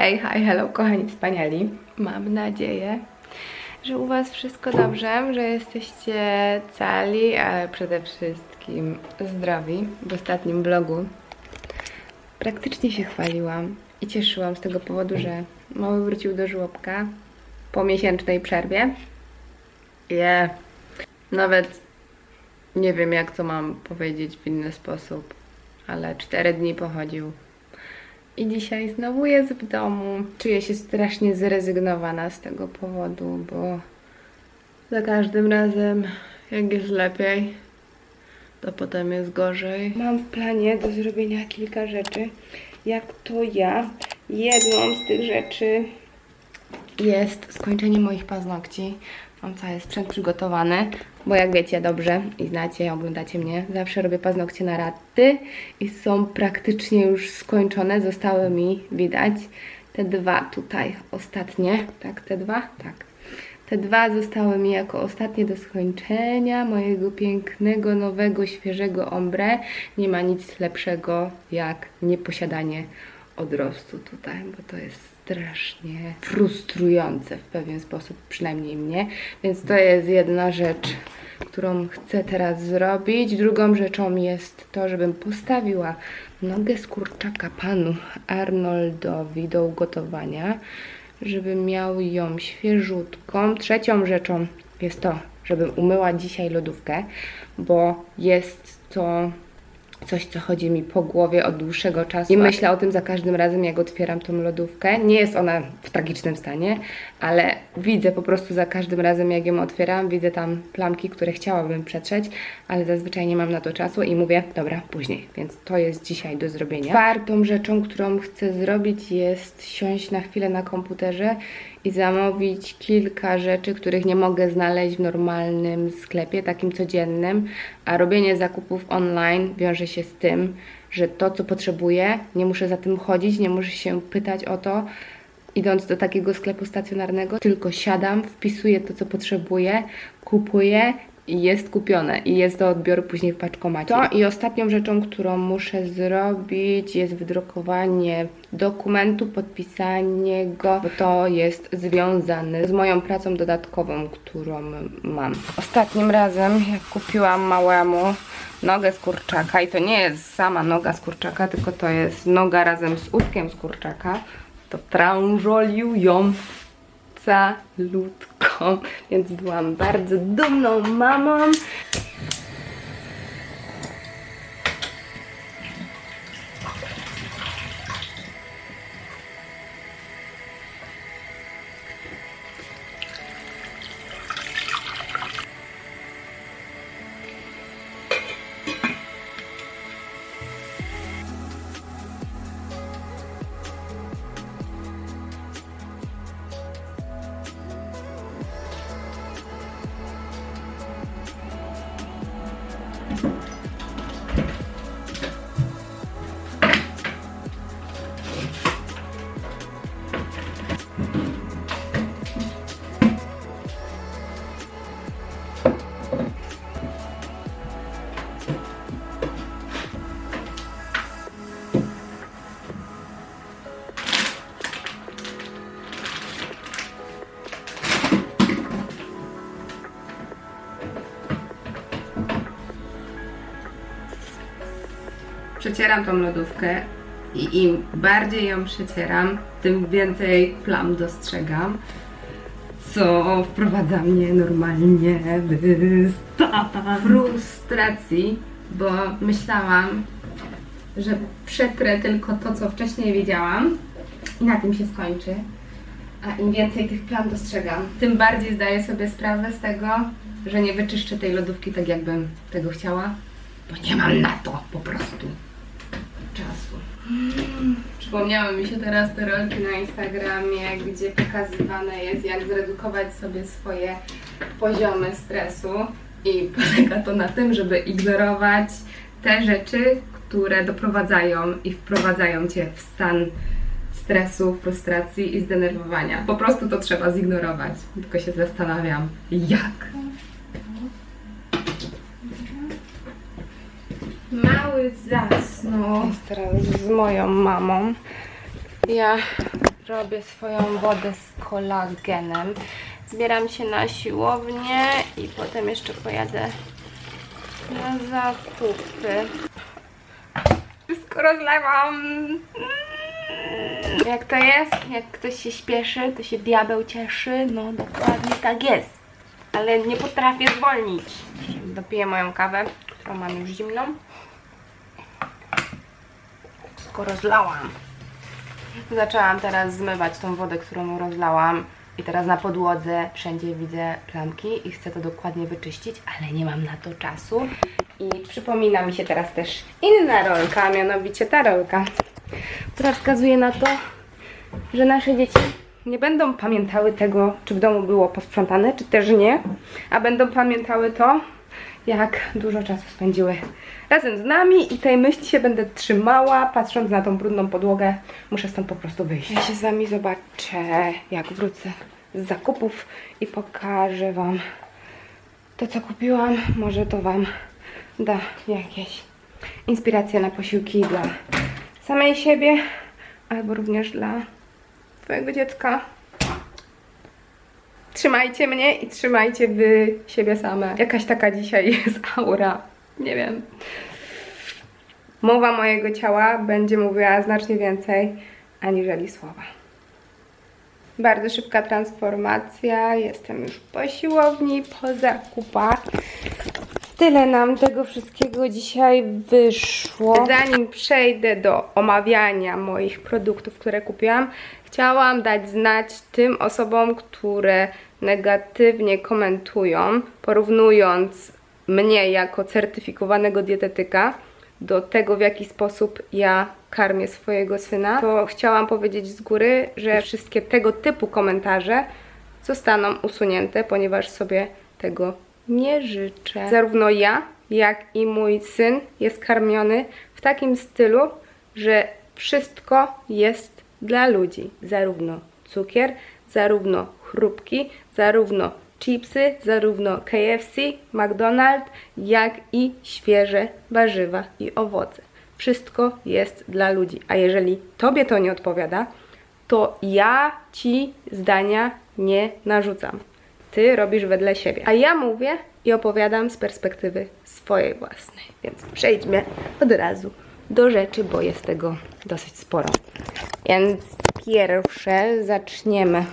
Hej, hi, hello, kochani wspaniali. Mam nadzieję, że u Was wszystko dobrze, że jesteście cali, ale przede wszystkim zdrowi. W ostatnim vlogu praktycznie się chwaliłam i cieszyłam z tego powodu, że mały wrócił do żłobka po miesięcznej przerwie. Je, nawet nie wiem jak to mam powiedzieć w inny sposób, ale cztery dni pochodził. I dzisiaj znowu jest w domu. Czuję się strasznie zrezygnowana z tego powodu, bo za każdym razem, jak jest lepiej, to potem jest gorzej. Mam w planie do zrobienia kilka rzeczy. Jak to ja, jedną z tych rzeczy jest skończenie moich paznokci. Mam cały sprzęt przygotowany, bo jak wiecie dobrze i znacie, oglądacie mnie, zawsze robię paznokcie na raty i są praktycznie już skończone. Zostały mi, widać, te dwa tutaj ostatnie. Tak, te dwa? Tak. Te dwa zostały mi jako ostatnie do skończenia mojego pięknego, nowego, świeżego ombre. Nie ma nic lepszego jak nieposiadanie odrostu tutaj, bo to jest strasznie frustrujące w pewien sposób, przynajmniej mnie. Więc to jest jedna rzecz, którą chcę teraz zrobić. Drugą rzeczą jest to, żebym postawiła nogę z kurczaka panu Arnoldowi do ugotowania, żeby miał ją świeżutką. Trzecią rzeczą jest to, żebym umyła dzisiaj lodówkę, bo jest to coś, co chodzi mi po głowie od dłuższego czasu. I myślę o tym za każdym razem, jak otwieram tą lodówkę. Nie jest ona w tragicznym stanie, ale widzę po prostu za każdym razem, jak ją otwieram, widzę tam plamki, które chciałabym przetrzeć, ale zazwyczaj nie mam na to czasu i mówię, dobra, później. Więc to jest dzisiaj do zrobienia. Czwartą rzeczą, którą chcę zrobić, jest siąść na chwilę na komputerze i zamówić kilka rzeczy, których nie mogę znaleźć w normalnym sklepie, takim codziennym, a robienie zakupów online wiąże się z tym, że to, co potrzebuję, nie muszę za tym chodzić, nie muszę się pytać o to, idąc do takiego sklepu stacjonarnego, tylko siadam, wpisuję to, co potrzebuję, kupuję jest kupione i jest do odbioru później w paczkomacie. To i ostatnią rzeczą, którą muszę zrobić jest wydrukowanie dokumentu, podpisanie go, bo to jest związane z moją pracą dodatkową, którą mam. Ostatnim razem, jak kupiłam małemu nogę z kurczaka i to nie jest sama noga z kurczaka, tylko to jest noga razem z udkiem z kurczaka, to trążolił ją calutką, więc byłam bardzo dumną mamą. Przecieram tą lodówkę i im bardziej ją przecieram, tym więcej plam dostrzegam, co wprowadza mnie normalnie w stan frustracji, bo myślałam, że przetrę tylko to, co wcześniej wiedziałam i na tym się skończy. A im więcej tych plam dostrzegam, tym bardziej zdaję sobie sprawę z tego, że nie wyczyszczę tej lodówki tak, jakbym tego chciała, bo nie mam na to po prostu. Przypomniały mi się teraz te rolki na Instagramie, gdzie pokazywane jest, jak zredukować sobie swoje poziomy stresu. I polega to na tym, żeby ignorować te rzeczy, które doprowadzają i wprowadzają cię w stan stresu, frustracji i zdenerwowania. Po prostu to trzeba zignorować. Tylko się zastanawiam, jak. Mały zasnął. Jest teraz z moją mamą. Ja robię swoją wodę z kolagenem. Zbieram się na siłownię i potem jeszcze pojadę na zakupy. Wszystko rozlewam. Jak to jest? Jak ktoś się śpieszy, to się diabeł cieszy. No dokładnie tak jest. Ale nie potrafię zwolnić. Dopiję moją kawę, którą mam już zimną. Rozlałam. Zaczęłam teraz zmywać tą wodę, którą rozlałam. I teraz na podłodze wszędzie widzę plamki i chcę to dokładnie wyczyścić, ale nie mam na to czasu. I przypomina mi się teraz też inna rolka, a mianowicie ta rolka, która wskazuje na to, że nasze dzieci nie będą pamiętały tego, czy w domu było posprzątane, czy też nie, a będą pamiętały to, jak dużo czasu spędziły razem z nami i tej myśli się będę trzymała, patrząc na tą brudną podłogę. Muszę stąd po prostu wyjść. Ja się z wami zobaczę, jak wrócę z zakupów i pokażę wam to, co kupiłam. Może to wam da jakieś inspiracje na posiłki dla samej siebie, albo również dla twojego dziecka. Trzymajcie mnie i trzymajcie wy siebie same. Jakaś taka dzisiaj jest aura. Nie wiem. Mowa mojego ciała będzie mówiła znacznie więcej aniżeli słowa. Bardzo szybka transformacja. Jestem już po siłowni, po zakupach. Tyle nam tego wszystkiego dzisiaj wyszło. Zanim przejdę do omawiania moich produktów, które kupiłam, chciałam dać znać tym osobom, które negatywnie komentują, porównując mnie jako certyfikowanego dietetyka do tego, w jaki sposób ja karmię swojego syna, to chciałam powiedzieć z góry, że wszystkie tego typu komentarze zostaną usunięte, ponieważ sobie tego nie życzę. Zarówno ja, jak i mój syn jest karmiony w takim stylu, że wszystko jest dla ludzi. Zarówno cukier, zarówno chrupki, zarówno chipsy, zarówno KFC, McDonald's, jak i świeże warzywa i owoce. Wszystko jest dla ludzi. A jeżeli tobie to nie odpowiada, to ja ci zdania nie narzucam. Ty robisz wedle siebie. A ja mówię i opowiadam z perspektywy swojej własnej. Więc przejdźmy od razu do rzeczy, bo jest tego dosyć sporo. Więc pierwsze zaczniemy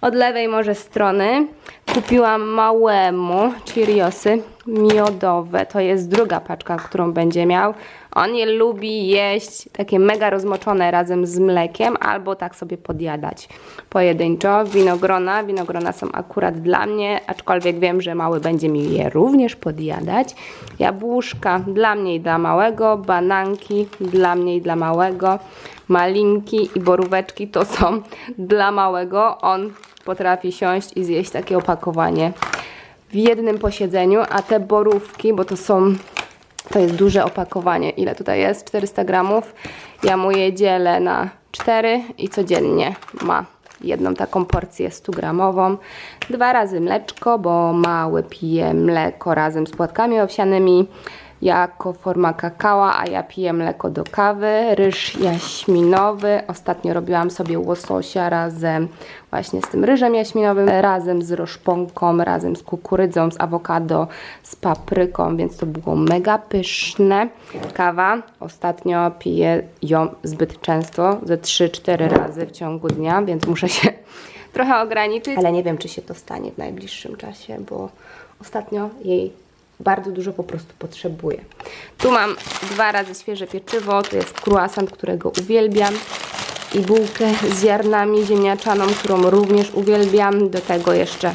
od lewej może strony. Kupiłam małemu Cheeriosy miodowe. To jest druga paczka, którą będzie miał. On je lubi jeść takie mega rozmoczone razem z mlekiem albo tak sobie podjadać pojedynczo. Winogrona. Winogrona są akurat dla mnie, aczkolwiek wiem, że mały będzie mi je również podjadać. Jabłuszka dla mnie i dla małego. Bananki dla mnie i dla małego. Malinki i boróweczki to są dla małego. On potrafi siąść i zjeść takie opakowanie w jednym posiedzeniu, a te borówki, bo to są, to jest duże opakowanie, ile tutaj jest? 400 gramów. Ja mu je dzielę na 4 i codziennie ma jedną taką porcję 100 gramową. Dwa razy mleczko, bo mały pije mleko razem z płatkami owsianymi jako forma kakała, a ja piję mleko do kawy, ryż jaśminowy. Ostatnio robiłam sobie łososia razem właśnie z tym ryżem jaśminowym, razem z roszponką, razem z kukurydzą, z awokado, z papryką, więc to było mega pyszne. Kawa, ostatnio piję ją zbyt często, ze 3-4 razy w ciągu dnia, więc muszę się trochę ograniczyć, ale nie wiem, czy się to stanie w najbliższym czasie, bo ostatnio jej bardzo dużo po prostu potrzebuję. Tu mam dwa razy świeże pieczywo, to jest croissant, którego uwielbiam i bułkę z ziarnami ziemniaczaną, którą również uwielbiam. Do tego jeszcze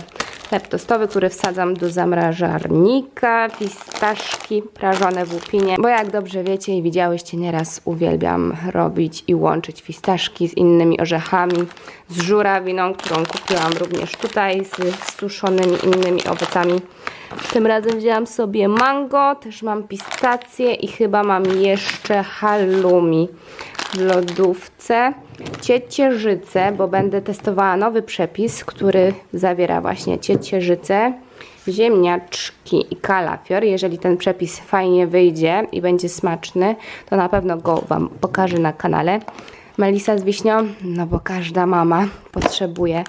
chleb tostowy, który wsadzam do zamrażarnika, fistaszki prażone w łupinie, bo jak dobrze wiecie i widziałyście nieraz, uwielbiam robić i łączyć fistaszki z innymi orzechami, z żurawiną, którą kupiłam również tutaj, z suszonymi innymi owocami. Tym razem wzięłam sobie mango, też mam pistację i chyba mam jeszcze halloumi w lodówce. Ciecierzycę, bo będę testowała nowy przepis, który zawiera właśnie ciecierzycę, ziemniaczki i kalafior. Jeżeli ten przepis fajnie wyjdzie i będzie smaczny, to na pewno go Wam pokażę na kanale. Melisa z wiśnią, no bo każda mama potrzebuje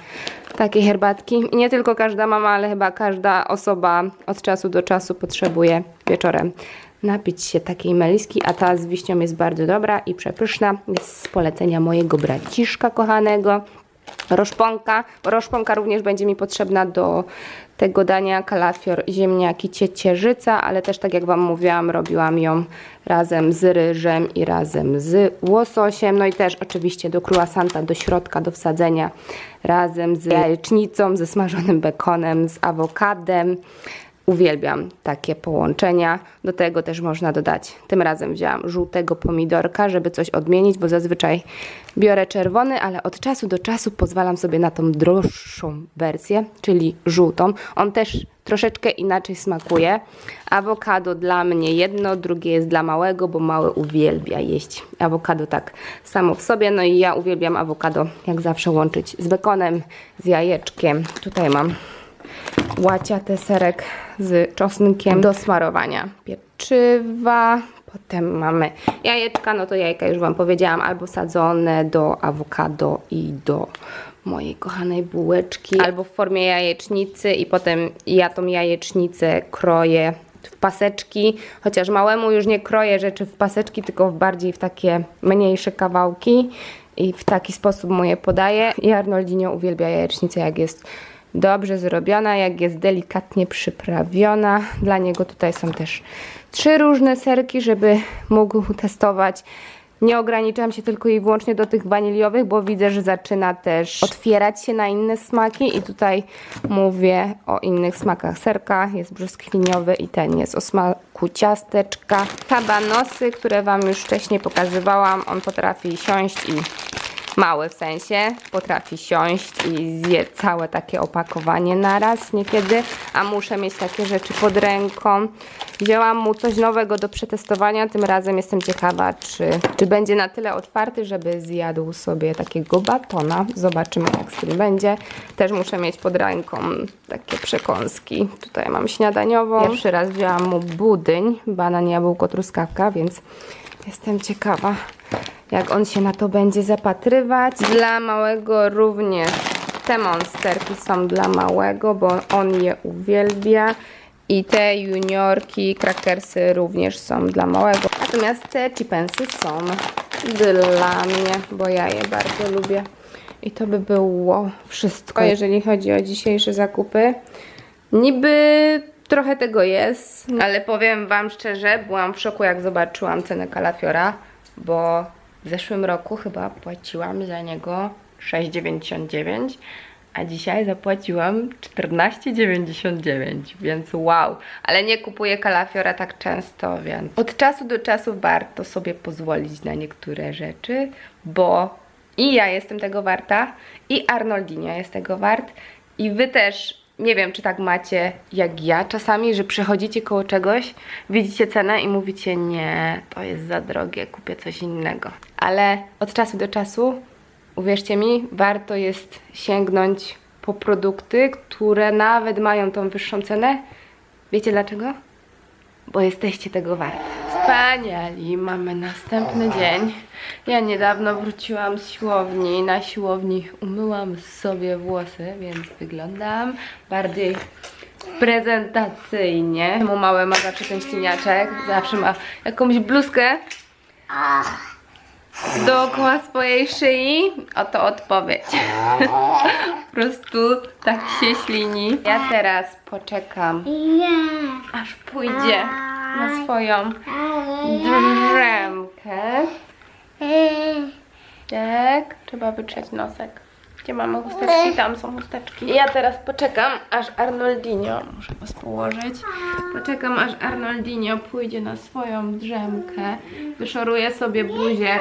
takiej herbatki. I nie tylko każda mama, ale chyba każda osoba od czasu do czasu potrzebuje wieczorem napić się takiej meliski, a ta z wiśnią jest bardzo dobra i przepyszna. Jest z polecenia mojego braciszka kochanego. Roszponka, roszponka również będzie mi potrzebna do tego dania kalafior, ziemniaki, ciecierzyca, ale też tak jak Wam mówiłam, robiłam ją razem z ryżem i razem z łososiem, no i też oczywiście do croissanta, do środka, do wsadzenia, razem z jajecznicą, ze smażonym bekonem, z awokadem. Uwielbiam takie połączenia. Do tego też można dodać. Tym razem wzięłam żółtego pomidorka, żeby coś odmienić, bo zazwyczaj biorę czerwony, ale od czasu do czasu pozwalam sobie na tą droższą wersję, czyli żółtą. On też troszeczkę inaczej smakuje. Awokado dla mnie jedno, drugie jest dla małego, bo mały uwielbia jeść awokado tak samo w sobie. No i ja uwielbiam awokado, jak zawsze łączyć z bekonem, z jajeczkiem. Tutaj mam łaciaty serek z czosnkiem do smarowania pieczywa. Potem mamy jajeczka, no to jajka już Wam powiedziałam, albo sadzone do awokado i do mojej kochanej bułeczki, albo w formie jajecznicy i potem ja tą jajecznicę kroję w paseczki, chociaż małemu już nie kroję rzeczy w paseczki, tylko w bardziej w takie mniejsze kawałki i w taki sposób mu je podaję. I Arnoldinho uwielbia jajecznicę, jak jest dobrze zrobiona, jak jest delikatnie przyprawiona. Dla niego tutaj są też trzy różne serki, żeby mógł testować. Nie ograniczam się tylko i wyłącznie do tych waniliowych, bo widzę, że zaczyna też otwierać się na inne smaki i tutaj mówię o innych smakach serka. Jest brzoskwiniowy i ten jest o smaku ciasteczka. Kabanosy, które Wam już wcześniej pokazywałam, on potrafi siąść i mały w sensie, potrafi siąść i zje całe takie opakowanie naraz niekiedy, a muszę mieć takie rzeczy pod ręką. Wzięłam mu coś nowego do przetestowania, tym razem jestem ciekawa, czy, czy będzie na tyle otwarty, żeby zjadł sobie takiego batona. Zobaczymy jak z tym będzie. Też muszę mieć pod ręką takie przekąski. Tutaj mam śniadaniową. Pierwszy raz wzięłam mu budyń, banan, jabłko, truskawka, więc jestem ciekawa jak on się na to będzie zapatrywać. Dla małego również te monsterki są dla małego, bo on je uwielbia. I te juniorki, krakersy również są dla małego. Natomiast te chipensy są dla mnie, bo ja je bardzo lubię. I to by było wszystko, jeżeli chodzi o dzisiejsze zakupy. Niby trochę tego jest, ale powiem Wam szczerze, byłam w szoku jak zobaczyłam cenę kalafiora, bo w zeszłym roku chyba płaciłam za niego 6,99, a dzisiaj zapłaciłam 14,99, więc wow. Ale nie kupuję kalafiora tak często, więc od czasu do czasu warto sobie pozwolić na niektóre rzeczy, bo i ja jestem tego warta, i Arnoldinho jest tego wart, i wy też nie wiem, czy tak macie jak ja czasami, że przechodzicie koło czegoś, widzicie cenę i mówicie nie, to jest za drogie, kupię coś innego. Ale od czasu do czasu, uwierzcie mi, warto jest sięgnąć po produkty, które nawet mają tą wyższą cenę. Wiecie dlaczego? bo jesteście tego warti. Wspaniali, mamy następny dzień. Ja niedawno wróciłam z siłowni. Na siłowni umyłam sobie włosy, więc wyglądam bardziej prezentacyjnie. Mu małe ma zawsze ten ścieniaczek, zawsze ma jakąś bluzkę dookoła swojej szyi. Oto odpowiedź. po prostu tak się ślini. Ja teraz poczekam aż pójdzie na swoją drzemkę. Tak, trzeba wytrzeć nosek. Gdzie mamy chusteczki? Tam są chusteczki. Ja teraz poczekam, aż Arnoldinho, muszę was położyć, poczekam, aż Arnoldinho pójdzie na swoją drzemkę, wyszoruję sobie buzię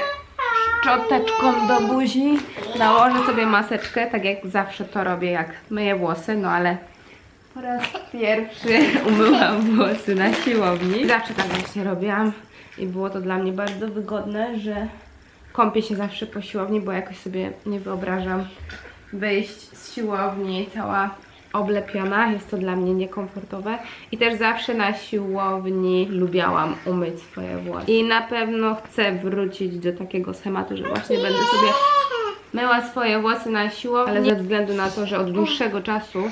szczoteczką do buzi, nałożę sobie maseczkę, tak jak zawsze to robię, jak myję włosy, no ale po raz pierwszy umyłam włosy na siłowni. Zawsze tak właśnie robiłam i było to dla mnie bardzo wygodne, że kąpię się zawsze po siłowni, bo jakoś sobie nie wyobrażam wyjść z siłowni cała oblepiona, jest to dla mnie niekomfortowe i też zawsze na siłowni lubiałam umyć swoje włosy. I na pewno chcę wrócić do takiego schematu, że właśnie będę sobie myła swoje włosy na siłowni, ale ze względu na to, że od dłuższego czasu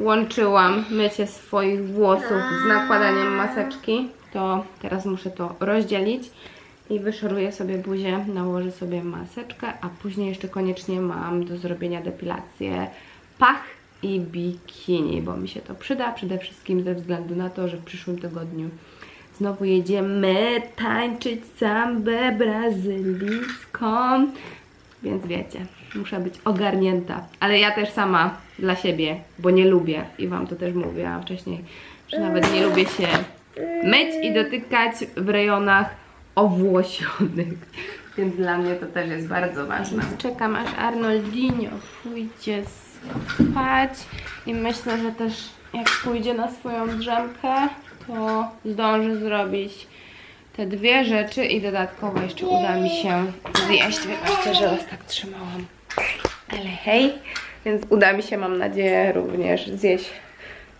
łączyłam mycie swoich włosów z nakładaniem maseczki, to teraz muszę to rozdzielić i wyszoruję sobie buzię, nałożę sobie maseczkę, a później jeszcze koniecznie mam do zrobienia depilację pach i bikini, bo mi się to przyda przede wszystkim ze względu na to, że w przyszłym tygodniu znowu jedziemy tańczyć sambę brazylijską, więc wiecie, muszę być ogarnięta, ale ja też sama dla siebie, bo nie lubię i Wam to też mówiłam wcześniej, że nawet nie lubię się myć i dotykać w rejonach owłosionych. Więc dla mnie to też jest bardzo ważne. Czekam aż Arnoldinho pójdzie spać i myślę, że też jak pójdzie na swoją drzemkę, to zdąży zrobić te dwie rzeczy i dodatkowo jeszcze uda mi się zjeść. Wybaczcie, że Was tak trzymałam. Ale hej, więc uda mi się, mam nadzieję, również zjeść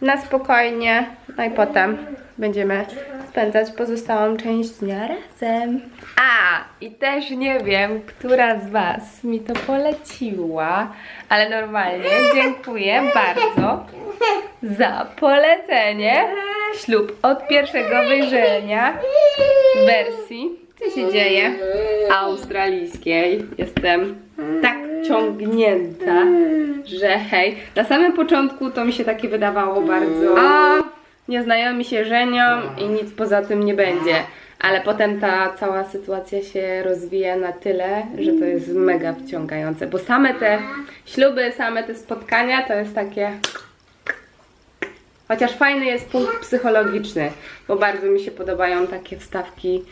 na spokojnie. No i potem będziemy spędzać pozostałą część dnia razem. A, i też nie wiem, która z Was mi to poleciła, ale normalnie dziękuję bardzo za polecenie ślub od pierwszego wejrzenia wersji, co się dzieje, australijskiej. Jestem tak ciągnięta, że hej, na samym początku to mi się takie wydawało bardzo, a nieznajomi się żenią i nic poza tym nie będzie. Ale potem ta cała sytuacja się rozwija na tyle, że to jest mega wciągające, bo same te śluby, same te spotkania to jest takie Chociaż fajny jest punkt psychologiczny, bo bardzo mi się podobają takie wstawki,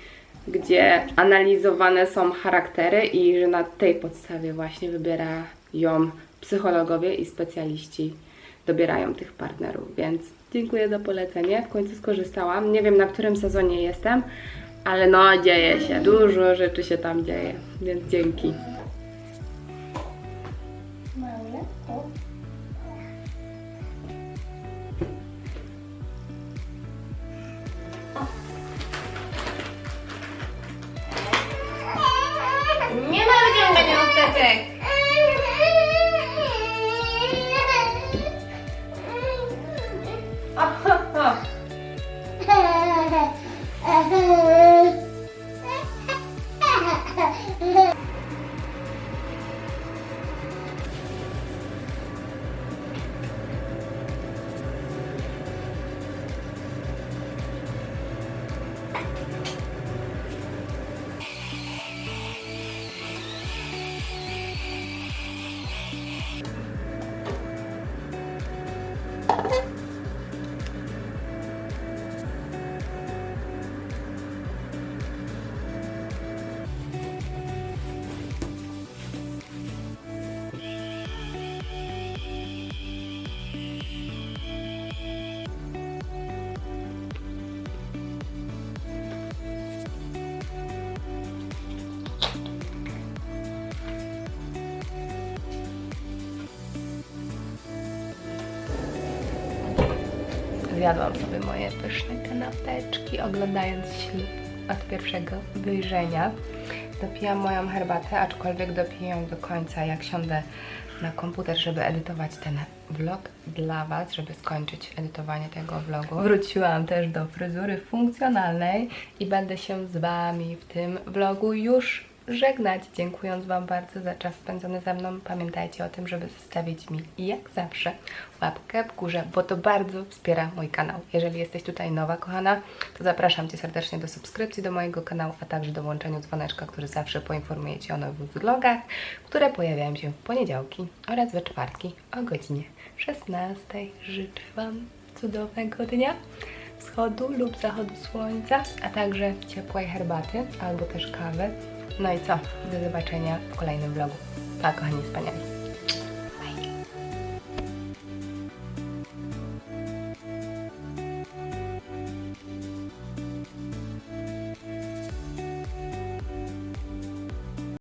gdzie analizowane są charaktery i że na tej podstawie właśnie wybierają psychologowie i specjaliści dobierają tych partnerów, więc dziękuję za polecenie. W końcu skorzystałam. Nie wiem na którym sezonie jestem, ale no dzieje się. Dużo rzeczy się tam dzieje, więc dzięki. Nie Zjadłam sobie moje pyszne kanapeczki, oglądając ślub od pierwszego wyjrzenia. Dopijam moją herbatę, aczkolwiek dopiję ją do końca, jak siądę na komputer, żeby edytować ten vlog dla Was, żeby skończyć edytowanie tego vlogu. Wróciłam też do fryzury funkcjonalnej i będę się z Wami w tym vlogu już żegnać, dziękując Wam bardzo za czas spędzony ze mną. Pamiętajcie o tym, żeby zostawić mi jak zawsze łapkę w górze, bo to bardzo wspiera mój kanał. Jeżeli jesteś tutaj nowa, kochana, to zapraszam Cię serdecznie do subskrypcji do mojego kanału, a także do włączenia dzwoneczka, który zawsze poinformuje Cię o nowych vlogach, które pojawiają się w poniedziałki oraz we czwartki o godzinie 16. Życzę Wam cudownego dnia wschodu lub zachodu słońca, a także ciepłej herbaty albo też kawy. No i co? Do zobaczenia w kolejnym vlogu. Pa, kochani wspaniali.